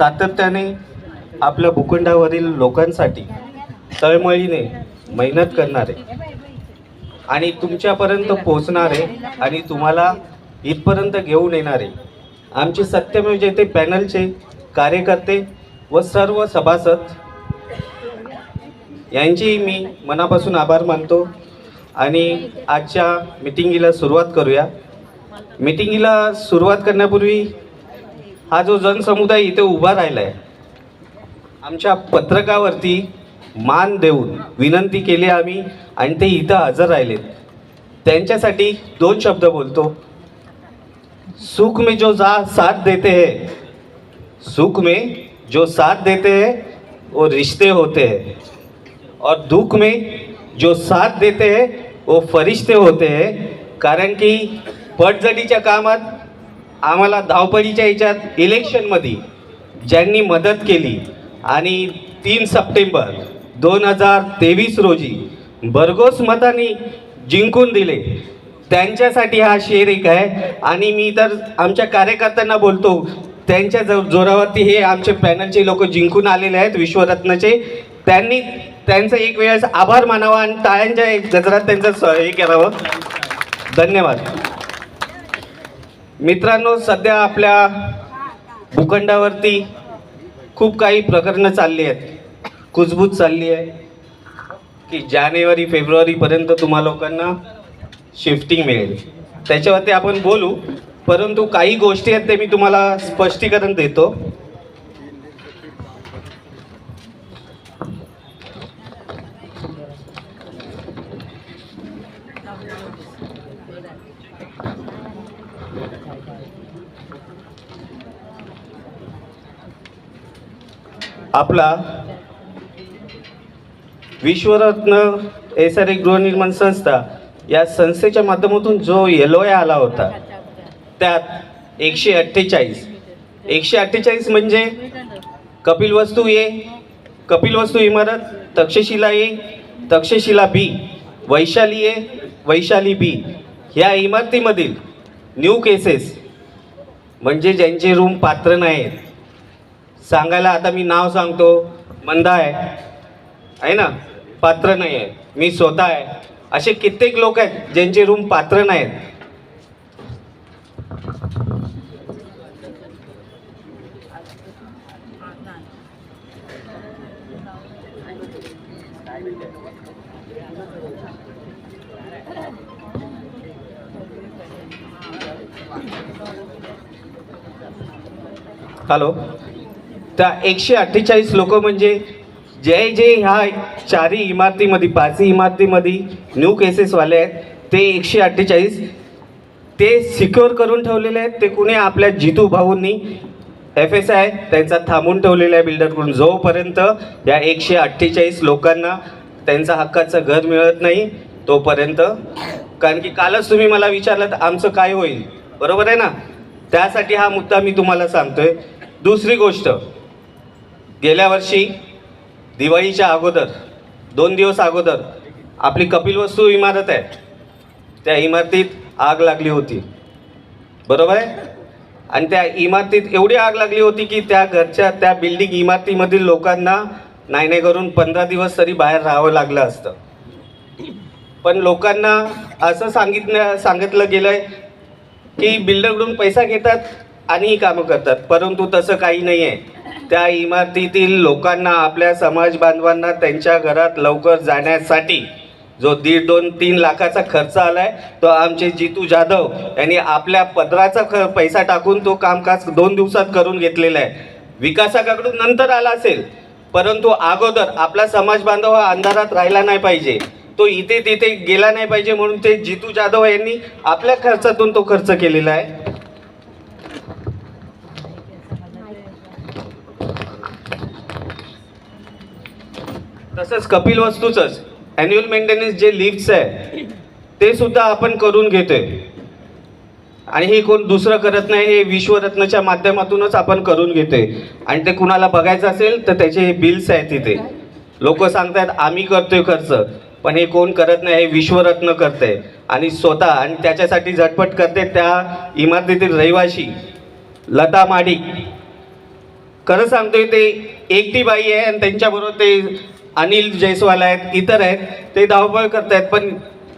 सातत्याने आपल्या भूखंडावरील लोकांसाठी तळमळीने मेहनत करणारे आणि तुमच्यापर्यंत पोचणारे आणि तुम्हाला इथपर्यंत घेऊन येणारे आमचे सत्यमेव जयते पॅनलचे कार्यकर्ते व सर्व सभासद यांचेही मी मनापासून आभार मानतो. आणि आजच्या मिटिंगीला सुरुवात करूया. मिटिंगीला सुरुवात करण्यापूर्वी हा जो जनसमुदाय इथे उभा राहिला आहे आमच्या पत्रकावरती मान देऊन विनंती केली आम्ही आणि ते इथं हजर राहिलेत. त्यांच्यासाठी दोन शब्द बोलतो. सुख में जो जा साथ देते है सुख में जो साथ देते है वो रिश्ते होते हैं. और दुख में जो साथ देते हैं वो फरिश्ते होते हैं. कारण की पटझडीच्या कामात आम्हाला धावपळीच्या याच्यात इलेक्शनमध्ये ज्यांनी मदत केली आणि तीन सप्टेंबर दोन हजार तेवीस रोजी भरघोस मताने जिंकून दिले. त्यांच्यासाठी हा शेर एक आहे. आणि मी तर आमच्या कार्यकर्त्यांना बोलतो त्यांच्या जो जोरावरती हे आमचे पॅनलचे लोक जिंकून आलेले आहेत विश्वरत्नचे. त्यांनी त्यांचं एक वेळेस आभार मानावा आणि टाळ्यांच्या एक गजरात त्यांचं स- हे करावं. धन्यवाद. मित्रांनो सध्या आपल्या भूखंडावरती खूप काही प्रकरणं चालली आहेत. कुजबूज चालली आहे की जानेवारी फेब्रुवारीपर्यंत तुम्हा लोकांना शिफ्टिंग मिळेल. त्याच्यावरती आपण बोलू परंतु काही गोष्टी आहेत ते मी तुम्हाला स्पष्टीकरण देतो. आपला विश्वरत्न एस आर गृहनिर्माण संस्था या संस्थेच्या माध्यमातून जो एल आला होता त्यात एकशे अठ्ठेचाळीस. एकशे अठ्ठेचाळीस म्हणजे कपिलवस्तू ए कपिल वस्तू इमारत तक्षशिला ए तक्षशिला बी वैशाली ए वैशाली बी. ह्या इमारतीमधील न्यू केसेस म्हणजे ज्यांचे रूम पात्र नाहीत सांगायला आता मी नाव सांगतो. मंदा आहे. आहे ना? पात्र नाही आहे. मी स्वतः आहे. असे कित्येक लोक आहेत ज्यांचे रूम पात्र नाहीत. हॅलो. त्या एकशे अठ्ठेचाळीस लोक म्हणजे जे जे ह्या चारही इमारतीमध्ये पाचही इमारतीमध्ये न्यू केसेसवाले आहेत. ते एकशे अठ्ठेचाळीस ते सिक्युअर करून ठेवलेले आहेत. ते कुणी? आपल्या जितू भाऊंनी एफ एस आय त्यांचा थांबून ठेवलेला आहे बिल्डरकडून जोपर्यंत या एकशे अठ्ठेचाळीस लोकांना त्यांचा हक्काचं घर मिळत नाही तोपर्यंत कारण की कालच तुम्ही मला विचारलं तर आमचं काय होईल? बरोबर आहे ना? त्यासाठी हा मुद्दा मी तुम्हाला सांगतोय. दुसरी गोष्ट गेल्या वर्षी दिवाळीच्या अगोदर दोन दिवस अगोदर आपली कपिलवस्तू इमारत आहे. त्या इमारतीत आग लागली होती. बरोबर आहे? आणि त्या इमारतीत एवढी आग लागली होती की त्या घरच्या त्या बिल्डिंग इमारतीमधील लोकांना नाही नाही करून पंधरा दिवस तरी बाहेर राहावं लागलं असतं. पण लोकांना असं सांगितलं सांगितलं गेलं आहे की बिल्डरकडून पैसा घेतात आणि कामं करतात. परंतु तसं काही नाही आहे त्या इमारतीतील लोकांना आपल्या समाज बांधवांना त्यांच्या घरात लवकर जाण्यासाठी जो दीड दोन तीन लाखाचा खर्च आला आहे तो आमचे जितू जाधव यांनी आपल्या पदराचा ख पैसा टाकून तो कामकाज दोन दिवसात करून घेतलेला आहे. विकासाकडून नंतर आला असेल परंतु अगोदर आपला समाज बांधव हा अंधारात राहिला नाही पाहिजे. तो इथे तिथे गेला नाही पाहिजे म्हणून ते जितू जाधव यांनी आपल्या खर्चातून तो खर्च केलेला आहे. तसंच कपिल वस्तूचंच. ॲन्युअल मेंटेनन्स जे लिफ्ट्स आहे ते सुद्धा आपण करून घेतोय. आणि हे कोण दुसरं करत नाही हे विश्वरत्नच्या माध्यमातूनच आपण करून घेतोय. आणि ते कुणाला बघायचं असेल तर त्याचे हे बिल्स आहेत तिथे. लोक सांगतात आम्ही करतोय खर्च. पण हे कोण करत नाही हे विश्वरत्न करते आणि स्वतः आणि त्याच्यासाठी झटपट करते त्या इमारतीतील रहिवाशी लता माडिक. खरं सांगतोय ते एकटी बाई आहे आणि त्यांच्याबरोबर ते अनिल जयस्वाल आहेत इतर आहेत ते धावपळ करतायत पण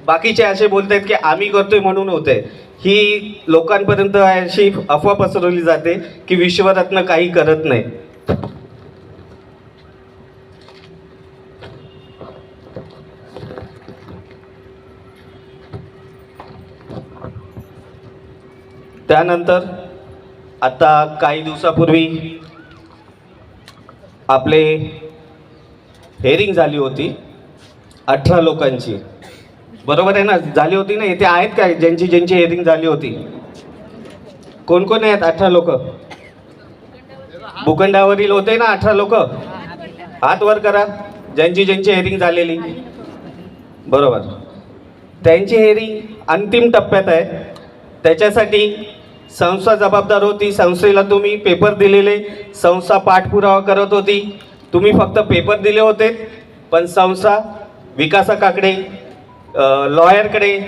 बाकीचे असे बोलत आहेत की आम्ही करतोय म्हणून होतंय. ही लोकांपर्यंत अशी अफवा पसरवली जाते की विश्वरत्न काही करत नाही. त्यानंतर आता काही दिवसापूर्वी आपले हेअरिंग झाली होती अठरा लोकांची. बरोबर आहे ना? झाली होती ना? इथे आहेत काय? ज्यांची ज्यांची हेअरिंग झाली होती. कोण कोण आहेत अठरा लोक? भूखंडावरील होते ना अठरा लोक? हात वर करा. ज्यांची ज्यांची हेअरिंग झालेली. बरोबर. त्यांची हेअरिंग अंतिम टप्प्यात आहे. त्याच्यासाठी संस्था जबाबदार होती. संस्थेला तुम्ही पेपर दिलेले. संस्था पाठपुरावा करत होती. तुम्ही फक्त पेपर दिले होते पण संस्था विकासकाकडे लॉयरकडे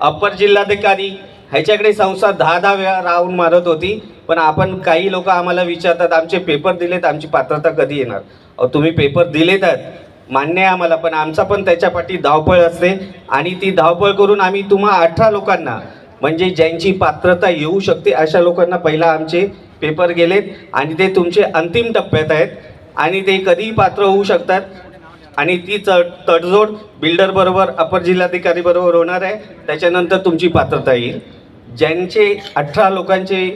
अप्पर जिल्हाधिकारी ह्याच्याकडे संस्था दहा दहा वेळा राहून मारत होती पण आपण काही लोक आम्हाला विचारतात आमचे पेपर दिलेत आमची पात्रता कधी येणार? अहो तुम्ही पेपर दिलेत आहेत मान्य आहे आम्हाला पण आमचा पण त्याच्या पाठी धावपळ असते आणि ती धावपळ करून आम्ही तुम्हा अठरा लोकांना म्हणजे ज्यांची पात्रता येऊ शकते अशा लोकांना पहिला आमचे पेपर गेलेत आणि ते तुमचे अंतिम टप्प्यात आहेत. आणि ते कधीही पात्र होऊ शकतात. आणि ती चढ तडजोड बिल्डरबरोबर अपर जिल्हाधिकारीबरोबर होणार आहे. त्याच्यानंतर तुमची पात्रता येईल. ज्यांचे अठरा लोकांचे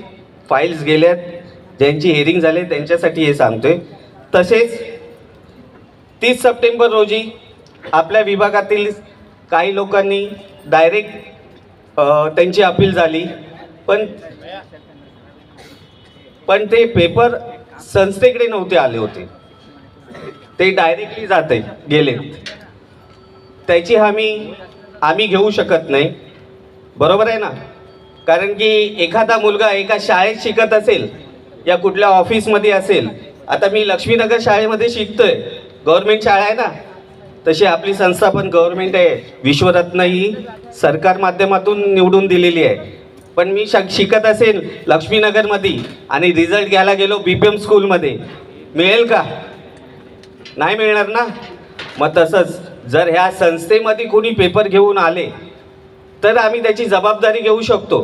फाईल्स गेल्यात ज्यांची हेअरिंग झाले त्यांच्यासाठी हे सांगतोय. तसेच तीस सप्टेंबर रोजी आपल्या विभागातील काही लोकांनी डायरेक्ट त्यांची अपील झाली. पण पण ते पेपर संस्थेकडे नव्हते आले होते. ते डायरेक्टली जाते गेले. त्याची हमी आम्ही घेऊ शकत नाही. बरोबर आहे ना? कारण की एखादा मुलगा एका शाळेत शिकत असेल या कुठल्या ऑफिसमध्ये असेल आता मी लक्ष्मीनगर शाळेमध्ये शिकतोय. गव्हर्मेंट शाळा आहे ना? तशी आपली संस्था पण गव्हर्मेंट आहे. विश्वरत्न ही सरकार माध्यमातून निवडून दिलेली आहे. पण मी शक शिकत असेल लक्ष्मीनगरमध्ये. आणि रिझल्ट घ्यायला गेलो बी पी एम स्कूलमध्ये मिळेल का? नाही मिळणार ना? मग तसंच जर ह्या संस्थेमध्ये कोणी पेपर घेऊन आले तर आम्ही त्याची जबाबदारी घेऊ शकतो.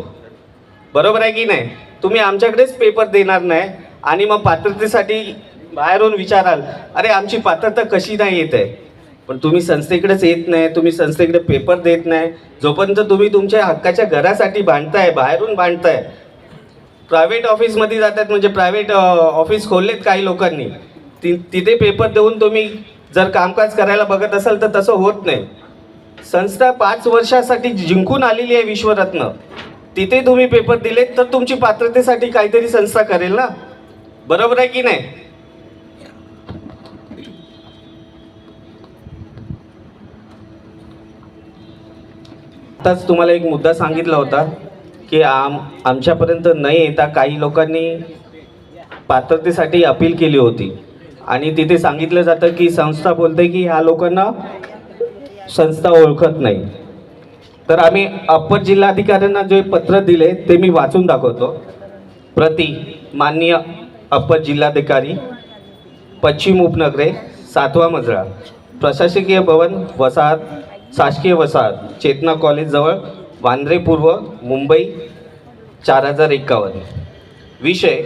बरोबर आहे की नाही? तुम्ही आमच्याकडेच पेपर देणार नाही. आणि मग पात्रतेसाठी बाहेरून विचाराल अरे आमची पात्रता कशी नाही येत आहे? पण तुम्ही संस्थेकडेच येत नाही तुम्ही संस्थेकडे पेपर देत नाही. जोपर्यंत तुम्ही तुमच्या हक्काच्या घरासाठी बांधताय बाहेरून बांधताय प्रायव्हेट ऑफिसमध्ये जातात म्हणजे प्रायव्हेट ऑफिस खोललेत काही लोकांनी ति तिथे पेपर देऊन तुम्ही जर कामकाज करायला बघत असाल तर तसं होत नाही. संस्था पाच वर्षासाठी जिंकून आलेली आहे विश्वरत्न. तिथे तुम्ही पेपर दिलेत तर तुमची पात्रतेसाठी काहीतरी संस्था करेल ना? बरोबर आहे की नाही? आत्ताच तुम्हाला एक मुद्दा सांगितला होता की आम आमच्यापर्यंत न येता काही लोकांनी पात्रतेसाठी अपील केली होती. आणि तिथे सांगितलं जातं की संस्था बोलते की ह्या लोकांना संस्था ओळखत नाही. तर आम्ही अप्पर जिल्हाधिकाऱ्यांना जे पत्र दिले ते मी वाचून दाखवतो. प्रति माननीय अप्पर जिल्हाधिकारी पश्चिम उपनगरे सातवा मजळा प्रशासकीय भवन वसाहत शासकीय वसाहत चेतना कॉलेजजवळ वांद्रे पूर्व मुंबई चार हजार एक्कावन्न विषय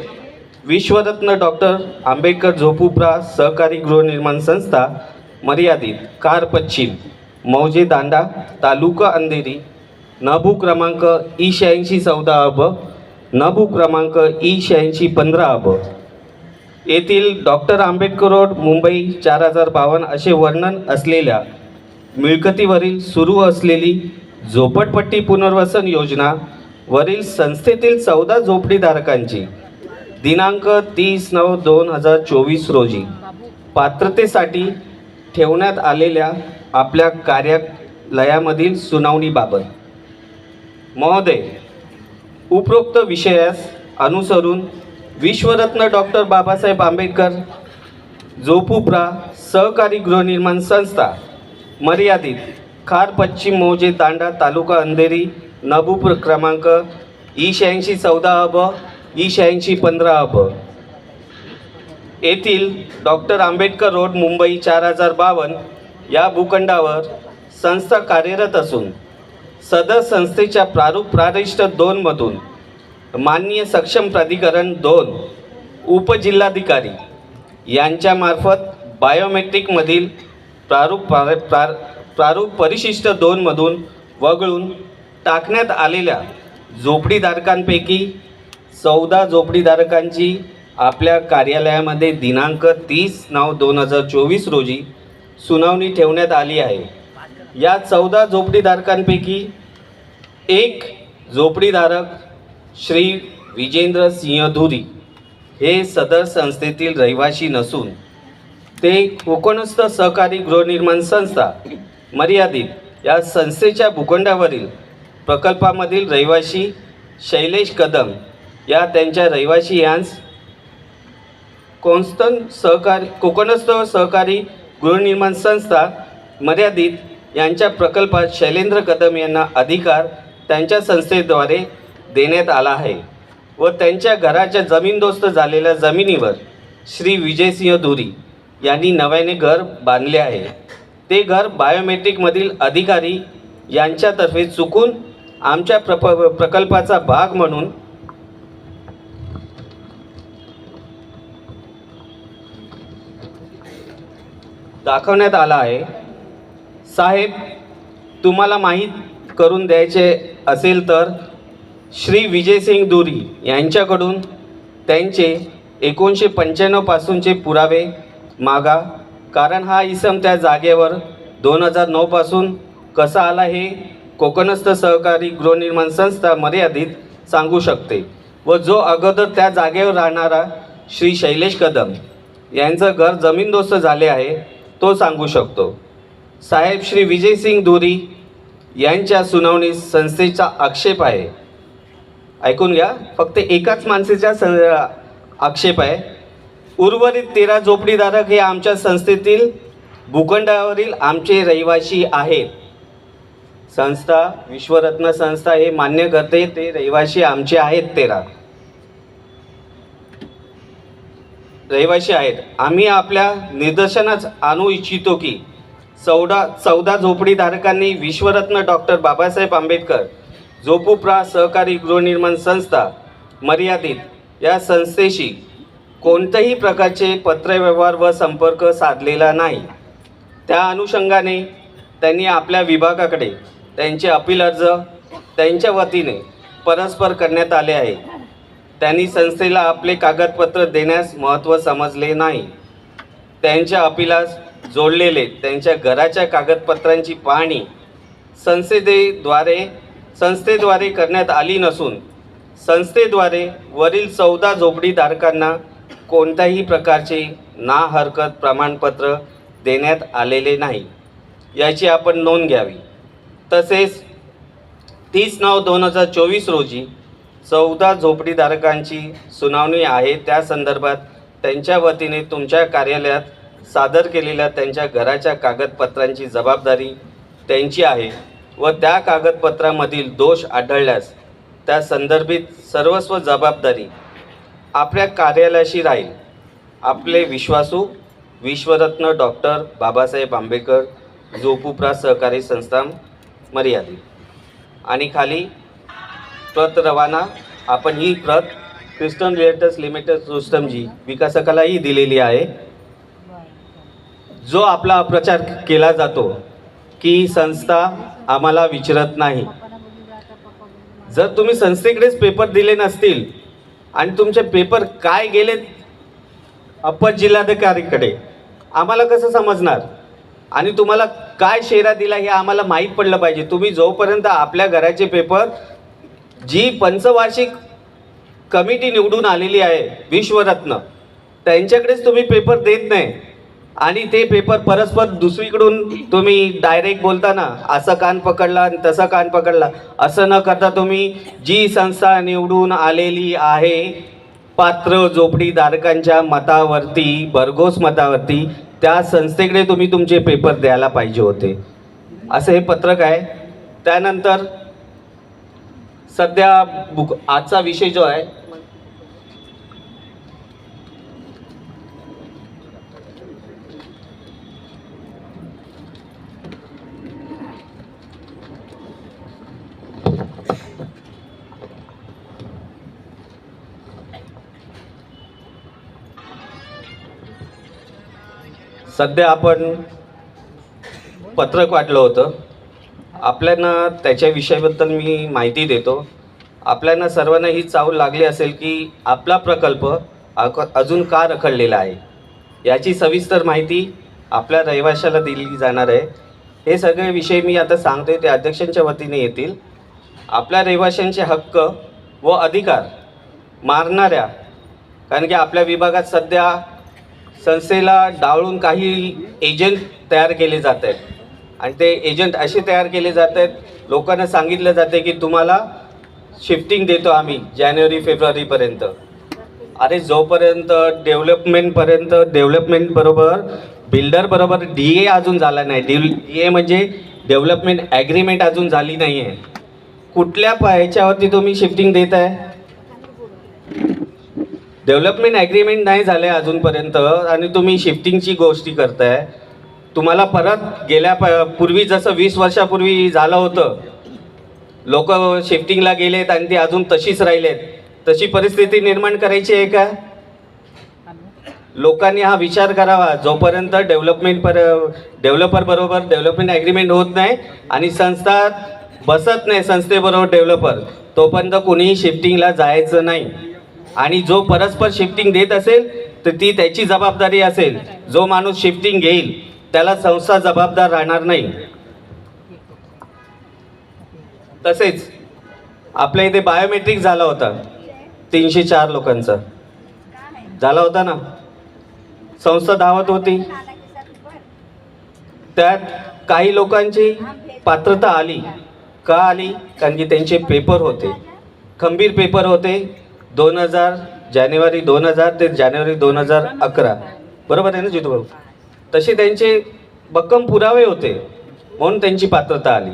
विश्वरत्न डॉक्टर आंबेडकर झोपुप्रा सहकारी गृहनिर्माण संस्था मर्यादित कार पश्चिम मौजे दांडा तालुका अंधेरी नभू क्रमांक ई शहाऐंशी चौदा अब नभू क्रमांक ई शहाऐंशी पंधरा अब येथील डॉक्टर आंबेडकर रोड मुंबई चार हजार बावन्न असे वर्णन असलेल्या मिळकतीवरील सुरू असलेली झोपडपट्टी पुनर्वसन योजना वरील संस्थेतील चौदा झोपडीधारकांची. दिनांक तीस नऊ दोन हजार चोवीस रोजी पात्रतेसाठी ठेवण्यात आलेल्या आपल्या कार्यालयामधील सुनावणीबाबत. महोदय उपरोक्त विषयास अनुसरून विश्वरत्न डॉक्टर बाबासाहेब आंबेडकर जोपुप्रा सहकारी गृहनिर्माण संस्था मर्यादित. खार पश्चिम मौजे तांडा तालुका अंधेरी नभूप क्रमांक ई शहाऐंशी चौदा अब ई शहाऐंशी पंधरा अब येथील डॉक्टर आंबेडकर रोड मुंबई चार हजार बावन्न या भूखंडावर संस्था कार्यरत असून सदर संस्थेच्या प्रारूप प्रारिष्ट दोनमधून माननीय सक्षम प्राधिकरण दोन उपजिल्हाधिकारी यांच्यामार्फत बायोमेट्रिकमधील प्रारूप प्रार प्रार प्रारूप परिशिष्ट दोनमधून वगळून टाकण्यात आलेल्या झोपडीधारकांपैकी चौदा झोपडीधारकांची आपल्या कार्यालयामध्ये दिनांक तीस नऊ दोन हजार चोवीस रोजी सुनावणी ठेवण्यात आली आहे. या चौदा झोपडीधारकांपैकी एक झोपडीधारक श्री विजेंद्र सिंह धुरी हे सदर संस्थेतील रहिवासी नसून ते कोकणस्थ सहकारी गृहनिर्माण संस्था मर्यादित या संस्थेच्या भूखंडावरील प्रकल्पामधील रहिवाशी शैलेश कदम या त्यांच्या रहिवाशी यांस कोन्स्टन सहकारी कोकणस्थ सहकारी गृहनिर्माण संस्था मर्यादित यांच्या प्रकल्पात शैलेंद्र कदम यांना अधिकार त्यांच्या संस्थेद्वारे देण्यात आला आहे व त्यांच्या घराच्या जमीनदोस्त झालेल्या जमिनीवर श्री विजयसिंह धुरी यांनी नव्याने घर बांधले आहे. ते घर बायोमेट्रिकमधील अधिकारी यांच्यातर्फे चुकून आमच्या प्रप प्रकल्पाचा भाग म्हणून दाखवण्यात आला आहे. साहेब तुम्हाला माहीत करून द्यायचे असेल तर श्री विजयसिंग दुरी यांच्याकडून त्यांचे एकोणीसशे पंच्याण्णवपासूनचे पुरावे मागा कारण हा इसम त्या जागेवर दोन हजार नऊपासून कसा आला हे कोकणस्थ सहकारी गृहनिर्माण संस्था मर्यादित सांगू शकते व जो अगोदर त्या जागेवर राहणारा श्री शैलेश कदम यांचं घर जमीनदोस्त झाले आहे तो सांगू शकतो. साहेब श्री विजयसिंग धुरी यांच्या सुनावणी संस्थेचा आक्षेप आहे. ऐकून घ्या फक्त एकाच माणसेचा स आक्षेप आहे. उर्वरित तेरा झोपडीधारक हे आमच्या संस्थेतील भूखंडावरील आमचे रहिवासी आहेत. संस्था विश्वरत्न संस्था हे मान्य करते ते रहिवासी आमचे आहेत तेरा. रहिवासी आहेत. आम्ही आपल्या निदर्शनास आणू इच्छितो की चौदा चौदा झोपडीधारकांनी विश्वरत्न डॉक्टर बाबासाहेब आंबेडकर झोपुप्रा सहकारी गृहनिर्माण संस्था मर्यादित या संस्थेशी कोणत्याही प्रकारचे पत्रव्यवहार व संपर्क साधलेला नाही. त्या अनुषंगाने त्यांनी आपल्या विभागाकडे त्यांचे अपील अर्ज त्यांच्या वतीने परस्पर करण्यात आले आहे. त्यांनी संस्थेला आपले कागदपत्र देण्यास महत्त्व समजले नाही. त्यांच्या अपिलास जोडलेले त्यांच्या घराच्या कागदपत्रांची पाहणी संस्थेद्वारे संस्थेद्वारे करण्यात आली नसून संस्थेद्वारे वरील चौदा झोपडीधारकांना कोणत्याही प्रकारचे ना हरकत प्रमाणपत्र देण्यात आलेले नाही. याची आपण नोंद घ्यावी. तसेच तीस नऊ दोन हजार चोवीस रोजी चौदा झोपडीधारकांची सुनावणी आहे. त्या संदर्भात त्यांच्या वतीने तुमच्या कार्यालयात सादर केलेल्या त्यांच्या घराच्या कागदपत्रांची जबाबदारी त्यांची आहे व त्या कागदपत्रामधील दोष आढळल्यास त्या संदर्भित सर्वस्व जबाबदारी आपल्या कार्यालयाशी राहील. आपले विश्वासू विश्वरत्न डॉक्टर बाबासाहेब आंबेडकर जोपुप्रा सहकारी संस्था मर्यादित. आणि खाली प्रत रवाना आपण ही प्रत क्रिस्टन रिएटर्स लिमिटेड सिस्टमजी विकासकालाही दिलेली आहे. जो आपला प्रचार केला जातो की संस्था आम्हाला विचारत नाही. जर तुम्ही संस्थेकडेच पेपर दिले नसतील आणि तुमचे पेपर काय गेलेत अप्पर जिल्हाधिकारीकडे? आम्हाला कसं समजणार? आणि तुम्हाला काय शेरा दिला हे आम्हाला माहीत पडलं पाहिजे. तुम्ही जोपर्यंत आपल्या घराचे पेपर जी पंचवार्षिक कमिटी निवडून आलेली आहे विश्वरत्न त्यांच्याकडेच तुम्ही पेपर देत नाही. आणि ते पेपर परस्पर दुसरीकडून तुम्ही डायरेक्ट बोलताना असं कान पकडला आणि तसं कान पकडला. असं न करता तुम्ही जी संस्था निवडून आलेली आहे पात्र झोपडीधारकांच्या मतावरती भरघोस मतावरती त्या संस्थेकडे तुम्ही तुमचे पेपर द्यायला पाहिजे होते. असं हे पत्रक आहे. त्यानंतर सध्या बुक आजचा विषय जो आहे सध्या आपण पत्रक वाटलं होतं. आपल्याला त्याच्या विषयाबद्दल मी माहिती देतो. आपल्याला सर्वांना ही चावल लागली असेल की आपला प्रकल्प अजून का रखडलेला आहे? याची सविस्तर माहिती आपल्या रहिवाशाला दिली जाणार आहे. हे सगळे विषय मी आता सांगतोय ते अध्यक्षांच्या वतीने येतील. आपल्या रहिवाशांचे हक्क व अधिकार मारणाऱ्या कारण की आपल्या विभागात सध्या संस्थेला डावळून काही एजंट तयार केले जात आहेत. आणि ते एजंट असे तयार केले जात आहेत लोकांना सांगितलं जाते की तुम्हाला शिफ्टिंग देतो आम्ही जानेवारी फेब्रुवारीपर्यंत अरे जोपर्यंत डेव्हलपमेंटपर्यंत डेव्हलपमेंटबरोबर बिल्डरबरोबर डी ए अजून झाला नाही. डी डी ए म्हणजे डेव्हलपमेंट ॲग्रीमेंट अजून झाली नाही आहे कुठल्या प- ह्याच्यावरती तुम्ही शिफ्टिंग देत आहे डेव्हलपमेंट ॲग्रीमेंट नाही झालं आहे अजूनपर्यंत आणि तुम्ही शिफ्टिंगची गोष्टी करताय. तुम्हाला परत गेल्या प पूर्वी जसं वीस वर्षापूर्वी झालं होतं. लोक शिफ्टिंगला गेलेत आणि ते अजून तशीच राहिलेत. तशी परिस्थिती निर्माण करायची आहे का? लोकांनी हा विचार करावा. जोपर्यंत डेव्हलपमेंट पर डेव्हलपर बरोबर डेव्हलपमेंट ॲग्रीमेंट होत नाही आणि संस्था बसत नाही संस्थेबरोबर डेव्हलपर तोपर्यंत कोणीही शिफ्टिंगला जायचं नाही. आणि जो परस्पर शिफ्टिंग देत असेल तर ती त्याची जबाबदारी असेल. जो माणूस शिफ्टिंग घेईल त्याला संस्था जबाबदार राहणार नाही. तसेच आपल्या इथे बायोमेट्रिक झाला होता. तीनशे चार लोकांचा. झाला होता ना? संस्था धावत होती. त्यात काही लोकांची पात्रता आली. का आली? कारण की त्यांचे पेपर होते. खंबीर पेपर होते. दोन हजार जानेवारी दोन हजार ते जानेवारी दोन हजार अकरा. बरोबर आहे ना जितूभाऊ तसे त्यांचे भक्कम पुरावे होते म्हणून त्यांची पात्रता आली.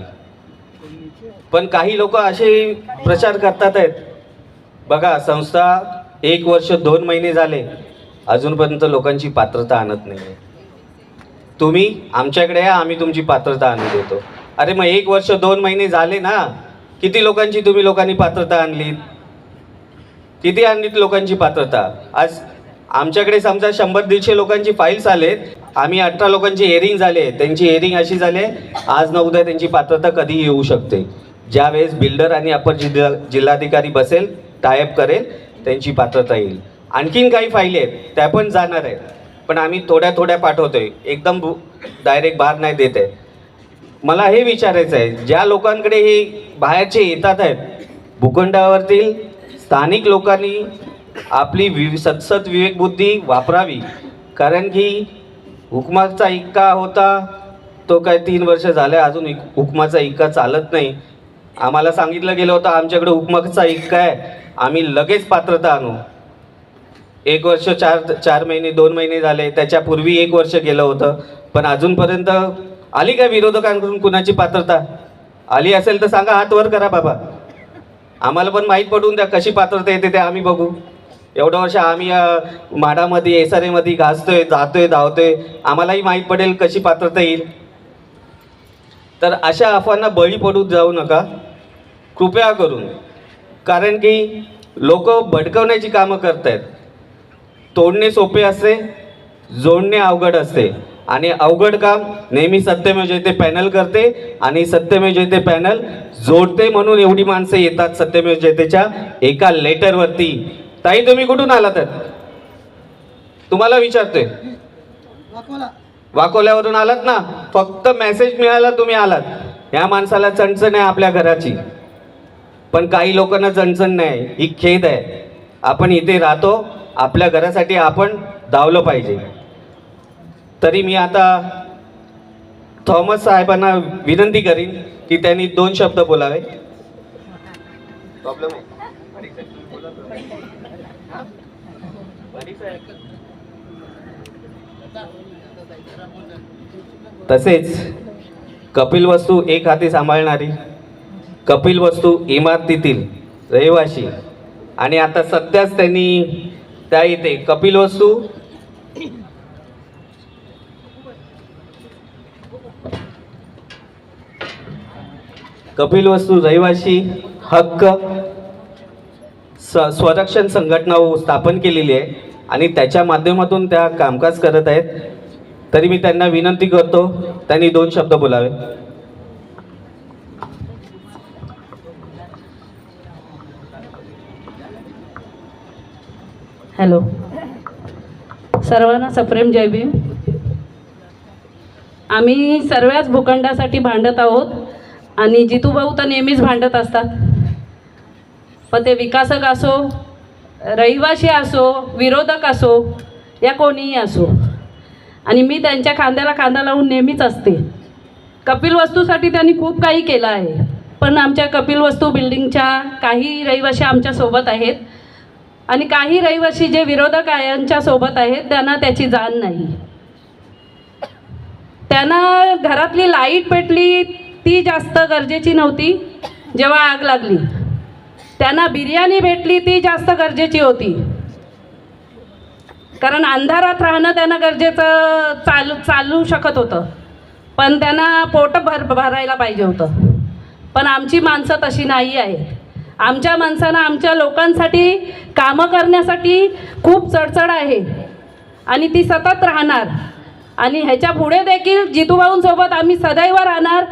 पण काही लोक असे प्रचार करतात आहेत. बघा संस्था एक वर्ष दोन महिने झाले अजूनपर्यंत लोकांची पात्रता आणत नाही तुम्ही आमच्याकडे या आम्ही तुमची पात्रता आणून देतो. अरे मग एक वर्ष दोन महिने झाले ना किती लोकांची तुम्ही लोकांनी पात्रता आणली? किती आणलीत लोकांची पात्रता? आज आमच्याकडे समजा शंभर दीडशे लोकांची फाईल्स आलेत आम्ही अठरा लोकांची हेअरिंग झाले त्यांची हेअरिंग अशी झाली आहे, आज न उद्या त्यांची पात्रता कधी येऊ शकते. ज्यावेळेस बिल्डर आणि अपर जिल्हा जिल्हाधिकारी बसेल टायअप करेल त्यांची पात्रता येईल. आणखीन काही फाईली आहेत त्या पण जाणार आहेत. पण आम्ही थोड्या थोड्या पाठवतोय. एकदम डायरेक्ट बाहेर नाही देत आहे. मला हे विचारायचं आहे ज्या लोकांकडे हे बाहेरचे येतात आहेत भूखंडावरतील स्थानिक लोकांनी आपली वि सतसत विवेकबुद्धी वापरावी. कारण की हुकमाचा इक्का होता तो काय तीन वर्ष झाले अजून हुकमाचा इक्का चालत नाही. आम्हाला सांगितलं गेलं होतं आमच्याकडे हुकमाचा इक्का आहे. आम्ही लगेच पात्रता आणू. एक वर्ष चार चार महिने दोन महिने झाले. त्याच्यापूर्वी एक वर्ष गेलं होतं. पण अजूनपर्यंत आली काय विरोधकांकडून कुणाची पात्रता? आली असेल तर सांगा हात वर करा बाबा. आम्हाला पण माहीत पडून द्या कशी पात्रता येते ते आम्ही बघू. एवढं वर्ष आम्ही माडामध्ये एस आर एमध्ये गाजतोय जातोय धावतोय. आम्हालाही माहीत पडेल कशी पात्रता येईल. तर अशा अफवांना बळी पडू जाऊ नका. कृपया करून. कारण की लोक भडकवण्याची कामं करत आहेत तोडणे सोपे असते जोडणे अवघड असते. आणि अवघड काम. नेहमी सत्यमेव जयते पॅनल करते आणि सत्यमेव जयते पॅनल जोडते म्हणून एवढी माणसं येतात सत्यमेव जयतेच्या एका लेटरवरती ताई तुम्ही कुठून आलात? तुम्हाला विचारतोय. वाकोल्यावरून आलात ना? फक्त मेसेज मिळाला तुम्ही आलात. ह्या माणसाला चणचण आहे आपल्या घराची. पण काही लोकांना चणचण नाही. ही खेद आहे. आपण इथे राहतो. आपल्या घरासाठी आपण धावलं पाहिजे. तरी मी आता थॉमस साहेबांना विनंती करीन की त्यांनी दोन शब्द बोलावे. प्रॉब्लेम तसेच कपिल वस्तू एक हाती सांभाळणारी कपिल वस्तू इमारतीतील रहिवाशी. आणि आता सध्याच त्यांनी त्या इथे कपिल वस्तू कपिल वस्तू रहिवाशी हक्क स स्वरक्षण संघटना स्थापन केलेली आहे आणि त्याच्या माध्यमातून त्या कामकाज करत आहेत. तरी मी त्यांना विनंती करतो त्यांनी दोन शब्द बोलावे. हॅलो. सर्वांना सप्रेम जय भीम. आम्ही सर्वच भूखंडासाठी भांडत आहोत. आणि जितूभाऊ तर नेहमीच भांडत असतात. पण ते विकासक असो रहिवासी असो विरोधक असो या कोणीही असो. आणि मी त्यांच्या खांद्याला खांदा लावून नेहमीच असते. कपिल वस्तूसाठी त्यांनी खूप काही केलं आहे. पण आमच्या कपिल वस्तू बिल्डिंगच्या काही रहिवासी आमच्यासोबत आहेत. आणि काही रहिवासी जे विरोधक आयांच्या सोबत आहेत त्यांना त्याची जाण नाही. त्यांना घरातली लाइट पेटली ती जास्त गरजेची नव्हती जेव्हा आग लागली. त्यांना बिर्याणी भेटली ती जास्त गरजेची होती. कारण अंधारात राहणं त्यांना गरजेचं चालू चालू शकत होतं. पण त्यांना पोट भर भरायला पाहिजे होतं. पण आमची माणसं तशी नाही आहे आमच्या माणसांना आमच्या लोकांसाठी कामं करण्यासाठी खूप चढचढ आहे. आणि ती सतत राहणार. आणि ह्याच्या पुढे देखील जितूभाऊंसोबत आम्ही सदैव राहणार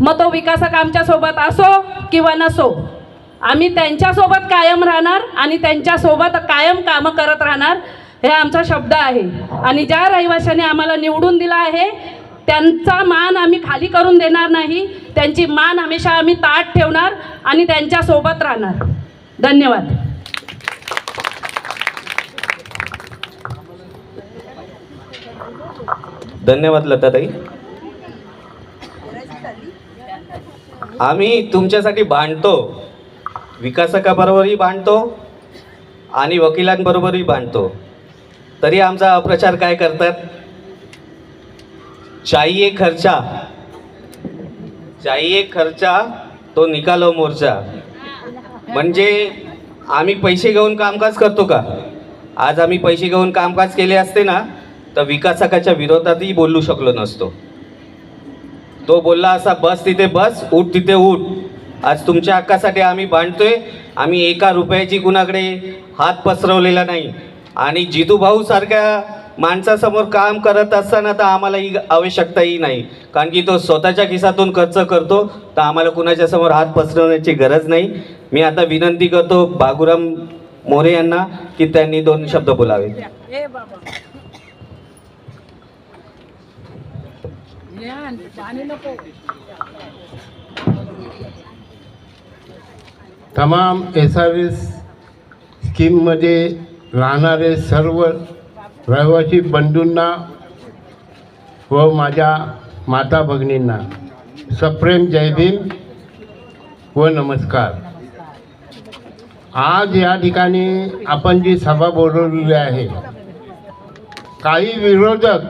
मग तो विकासक आमच्यासोबत असो किंवा नसो आम्ही त्यांच्यासोबत कायम राहणार आणि त्यांच्यासोबत कायम कामं करत राहणार हे आमचा शब्द आहे. आणि ज्या रहिवाशाने आम्हाला निवडून दिला आहे त्यांचा मान आम्ही खाली करून देणार नाही त्यांची मान हमेशा आम्ही ताट ठेवणार आणि त्यांच्यासोबत राहणार. धन्यवाद. धन्यवाद लताताई. आम्ही तुमच्यासाठी भांडतो विकासकाबरोबरही भांडतो आणि वकिलांबरोबरही भांडतो तरी आमचा अप्रचार काय करतात? चाहिये खर्चा. चाहिये खर्चा तो निकालो मोर्चा. म्हणजे आम्ही पैसे घेऊन कामकाज करतो का? आज आम्ही पैसे घेऊन कामकाज केले असते ना तर विकासकाच्या विरोधातही बोलू शकलो नसतो. तो बोलला असा बस तिथे बस उठ तिथे उठ. आज तुमच्या हक्कासाठी आम्ही बांधतोय आम्ही एका रुपयाची कुणाकडे हात पसरवलेला नाही. आणि जितू भाऊ सारख्या माणसासमोर काम करत असताना तर आम्हाला ही आवश्यकताही नाही. कारण की तो स्वतःच्या खिसातून खर्च करतो तर आम्हाला कुणाच्या समोर हात पसरवण्याची गरज नाही. मी आता विनंती करतो बागुराम मोरे यांना की त्यांनी दोन शब्द बोलावे तमाम एस आर एस स्कीममध्ये राहणारे सर्व रहिवासी बंधूंना व माझ्या माता भगिनींना सप्रेम जय भीम व नमस्कार. आज या ठिकाणी आपण जी सभा बोलवलेली आहे काही विरोधक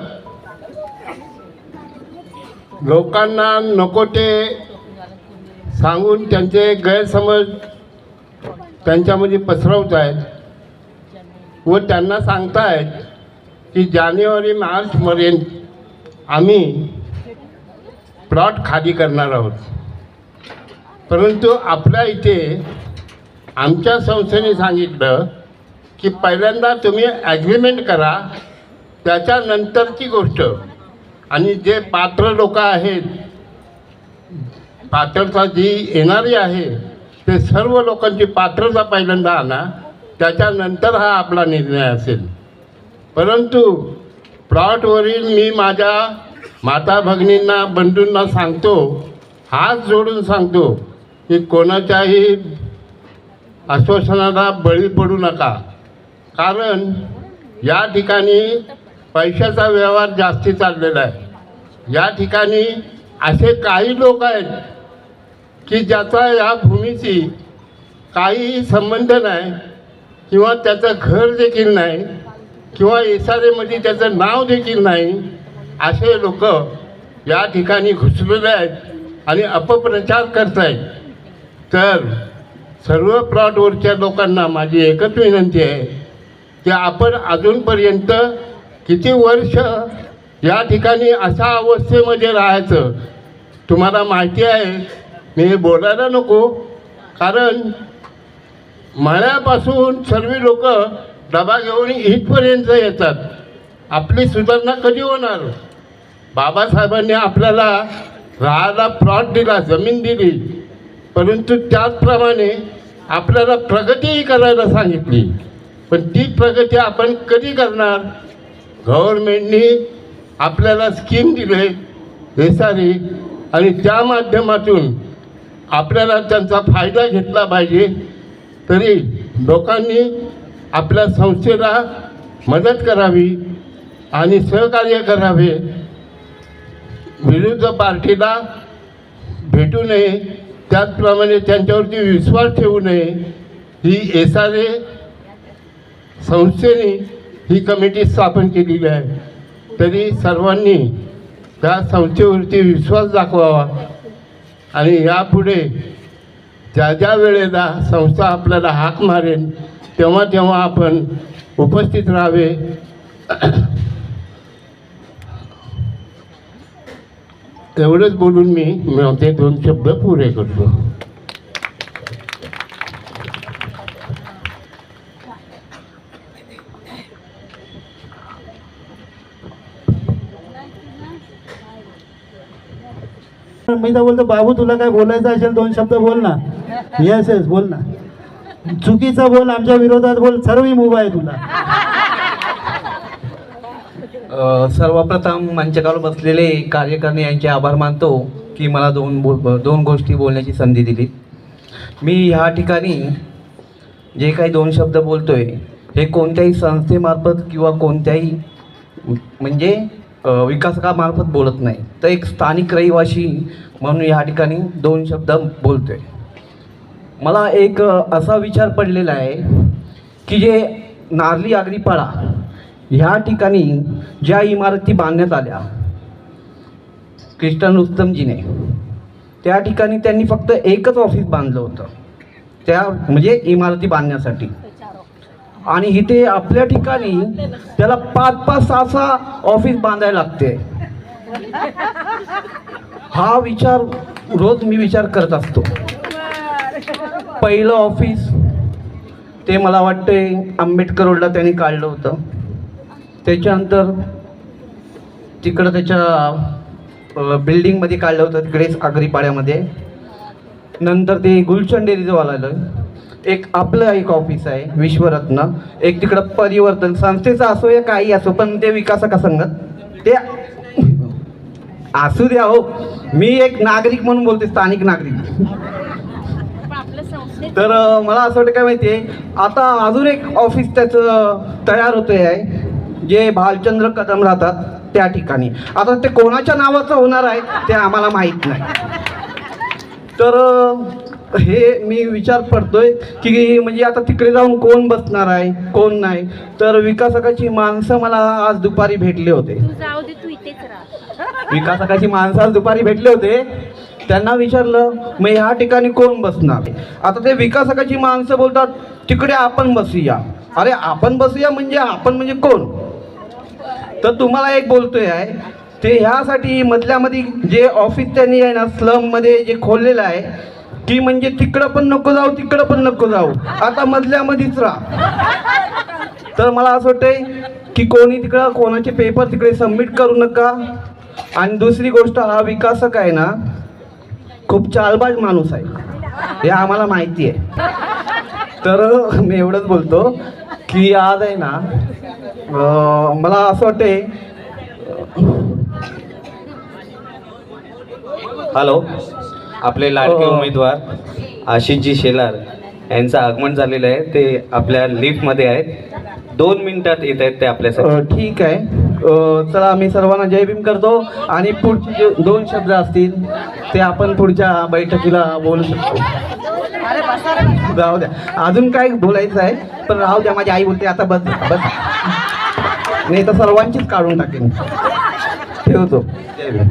लोकांना नको ते सांगून त्यांचे गैरसमज त्यांच्यामध्ये पसरवत आहेत व त्यांना सांगतायत की जानेवारी मार्चपर्यंत आम्ही प्लॉट खाली करणार आहोत. परंतु आपल्या इथे आमच्या संस्थेने सांगितलं की पहिल्यांदा तुम्ही ॲग्रीमेंट करा त्याच्यानंतरची गोष्ट आणि जे पात्र लोक आहेत पात्रता जी येणारी आहे ते सर्व लोकांची पात्रता पहिल्यांदा आणा त्याच्यानंतर हा आपला निर्णय असेल. परंतु प्लॉटवरील मी माझ्या माता भगिनींना बंधूंना सांगतो हात जोडून सांगतो की कोणाच्याही आश्वासनाला बळी पडू नका. कारण या ठिकाणी पैशाचा व्यवहार जास्ती चाललेला आहे. या ठिकाणी असे काही लोक आहेत की ज्याचा या भूमीशी काहीही संबंध नाही किंवा त्याचं घर देखील नाही किंवा एस आर एमध्ये त्याचं नाव देखील नाही असे लोक या ठिकाणी घुसलेले आहेत आणि अपप्रचार करत आहेत तर सर्व प्लॉटवरच्या लोकांना माझी एकच विनंती आहे की आपण अजूनपर्यंत किती वर्ष या ठिकाणी अशा अवस्थेमध्ये राहायचं? तुम्हाला माहिती आहे मी हे बोलायला नको. कारण मळ्यापासून सर्व लोक डबा घेऊन इथपर्यंत येतात. आपली सुधारणा कधी होणार? बाबासाहेबांनी आपल्याला राहायला प्लॉट दिला जमीन दिली. परंतु त्याचप्रमाणे आपल्याला प्रगतीही करायला सांगितली. पण ती प्रगती आपण कधी करणार? गव्हर्मेंटनी आपल्याला स्कीम दिले हे सारी आणि त्या माध्यमातून आपल्याला त्यांचा फायदा घेतला पाहिजे. तरी लोकांनी आपल्या संस्थेला मदत करावी आणि सहकार्य करावे. विरुद्ध पार्टीला भेटू नये त्याचप्रमाणे त्यांच्यावरती विश्वास ठेवू नये. ही एस आर ए संस्थेने ही कमिटी स्थापन केलेली आहे. तरी सर्वांनी त्या संस्थेवरती विश्वास दाखवावा. आणि यापुढे ज्या ज्या वेळेला संस्था आपल्याला हाक मारेल तेव्हा तेव्हा आपण उपस्थित राहावे. एवढंच बोलून मी माझे दोन शब्द पुरे करतो. मी तर बोलतो बाबू तुला काय बोलायचं असेल दोन शब्द बोल ना. येस येस बोल ना. चुकीचं बोल आमच्या विरोधात बोल सर्व मुभा आहे तुला. सर्वप्रथम मंचकावर बसलेले कार्यकर्ते यांचे आभार मानतो की मला दोन बोल दोन गोष्टी बोलण्याची संधी दिली. मी ह्या ठिकाणी जे काही दोन शब्द बोलतोय हे कोणत्याही संस्थेमार्फत किंवा कोणत्याही म्हणजे विकासकामार्फत बोलत नाही. तर एक स्थानिक रहिवासी म्हणून या ठिकाणी दोन शब्द बोलतो आहे मला एक असा विचार पडलेला आहे की जे नारली आगरीपाडा ह्या ठिकाणी ज्या इमारती बांधण्यात आल्या क्रिस्टन रुस्तमजीने त्या ठिकाणी त्यांनी फक्त एकच ऑफिस बांधलं होतं. त्या म्हणजे इमारती बांधण्यासाठी. आणि इथे आपल्या ठिकाणी त्याला पाच पाच सहा सहा ऑफिस बांधायला लागते. हा विचार रोज मी विचार करत असतो. पहिलं ऑफिस ते मला वाटते आंबेडकर रोडला त्यांनी काढलं होतं. त्याच्यानंतर तिकडं त्याच्या बिल्डिंगमध्ये काढलं होतं तिकडेच आगरीपाड्यामध्ये नंतर ते गुलशन डेअरीजवळ आलं. एक आपलं एक ऑफिस आहे विश्वरत्न. एक तिकडं परिवर्तन. संस्थेचं असो या काही असो पण ते विकासका संगत ते असू द्या हो. मी एक नागरिक म्हणून बोलते स्थानिक नागरिक. तर मला असं वाटतं काय माहिती आहे आता अजून एक ऑफिस त्याचं तयार होतं आहे जे भालचंद्र कदम राहतात त्या ठिकाणी. आता ते कोणाच्या नावाचं होणार आहे ते आम्हाला माहीत नाही. तर हे मी विचार पडतोय की म्हणजे आता तिकडे जाऊन कोण बसणार आहे कोण नाही? तर विकासकाची माणसं मला आज दुपारी भेटले होते. विकासकाची माणसं आज दुपारी भेटले होते. त्यांना विचारलं मग ह्या ठिकाणी कोण बसणार आता ते विकासकाची माणसं बोलतात तिकडे आपण बसूया. अरे आपण बसूया म्हणजे आपण म्हणजे कोण? तर तुम्हाला एक बोलतोय आहे ते ह्यासाठी मधल्यामध्ये जे ऑफिस त्यांनी आहे ना स्लममध्ये जे खोललेलं आहे की म्हणजे तिकडं पण नको जाऊ तिकडं पण नको जाऊ. आता मधल्यामध्येच राहा. तर मला असं वाटतंय की कोणी तिकडं कोणाचे पेपर तिकडे सबमिट करू नका. आणि दुसरी गोष्ट हा विकासक आहे ना खूप चालबाज माणूस आहे. हे आम्हाला माहिती आहे. तर मी एवढंच बोलतो की आज आहे ना मला असं वाटते हॅलो. आपले लाडके हो. उमेदवार आशिषजी शेलार यांचं आगमन झालेलं आहे. ते आपल्या लिफ्टमध्ये आहेत. दोन मिनिटात येत आहेत ते आपल्यासाठी. ठीक आहे. चला मी सर्वांना जय भीम करतो. आणि पुढचे जे दोन शब्द असतील ते आपण पुढच्या बैठकीला बोलू शकतो. राहू द्या. अजून काय बोलायचं आहे पण राहू द्या माझी आई बोलते आता बस बस. नाही तर सर्वांचीच काढून टाकेन. ठेवतो. जय भीम.